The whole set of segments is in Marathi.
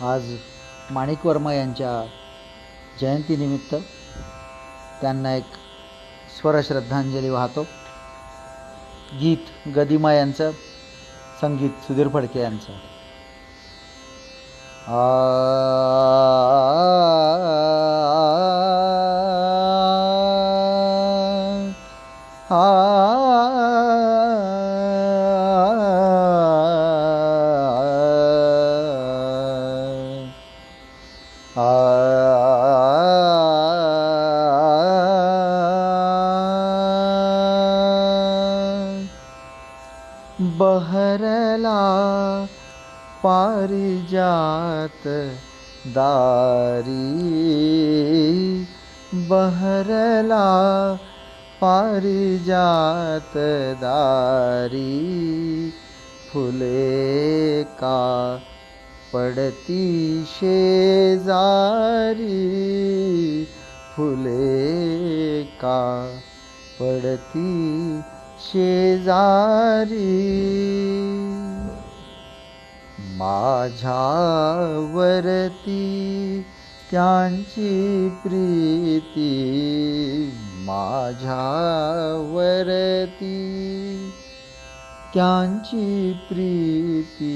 आज माणिक वर्मा यांच्या जयंतीनिमित्त त्यांना एक स्वरश्रद्धांजली वाहतो. गीत गदिमा यांचं संगीत सुधीर फडके यांचं. आ बहरला पारिजात दारी। बहरला पारिजात दारी। फुले का पडती शेजारी। फुले का पडती शेजारी माझ्यावरती त्यांची प्रीती माझ्यावरती त्यांची प्रीती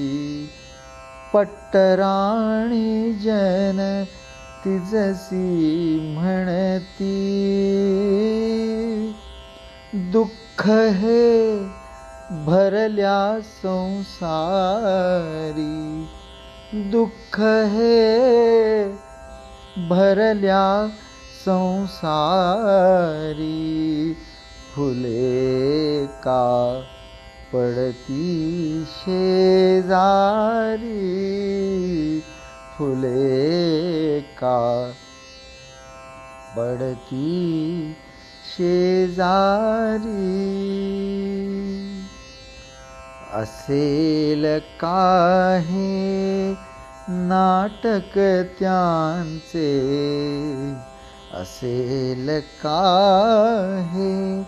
पट्टराणी जन तिजसी म्हणती दुःख हे भरल्या संसारी. दुःख हे भरल्या संसारी. फुले का पडती शेजारी? फुले का पडती शेजारी असेल काहे नाटक त्यांचे? असेल काहे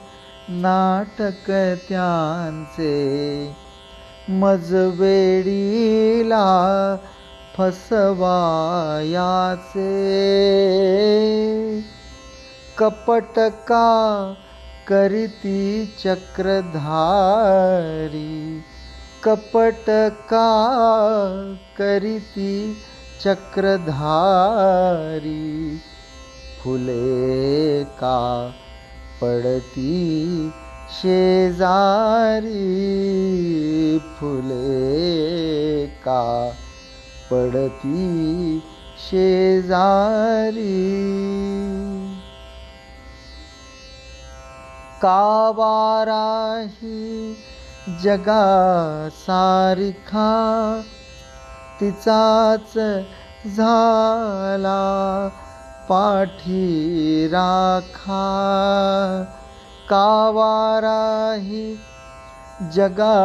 नाटक त्यांचे? मजवेडीला फसवायाचे? कपटका करीती चक्रधारी। कपटका करीती चक्रधारी। फुले का पडती शेजारी। फुले का पडती शेजारी। कावाराही जगा सारिखा. तिचाच झाला पाठी राखा कावाराही जगा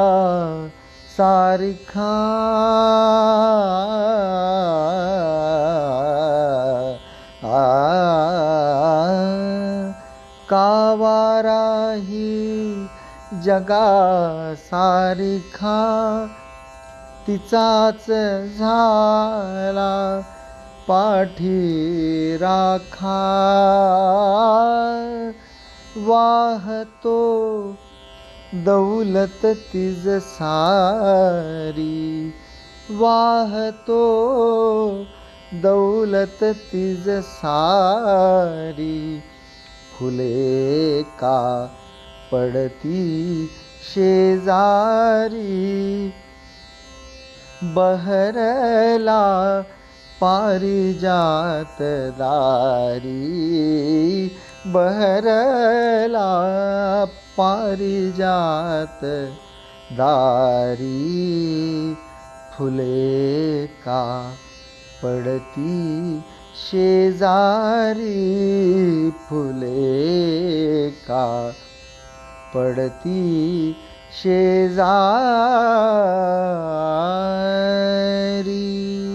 सारखा. कावाराही जगा सारिखा तिचाच झाला पाठी राखा वाहतो दौलत तिज सारी. वाहतो दौलत तिज सारी. फुले का पडती शेजारी? बहरला पारिजात दारी। बहरला पारिजात दारी। फुले का पडती शेजारी फुले का पडती शेजारी?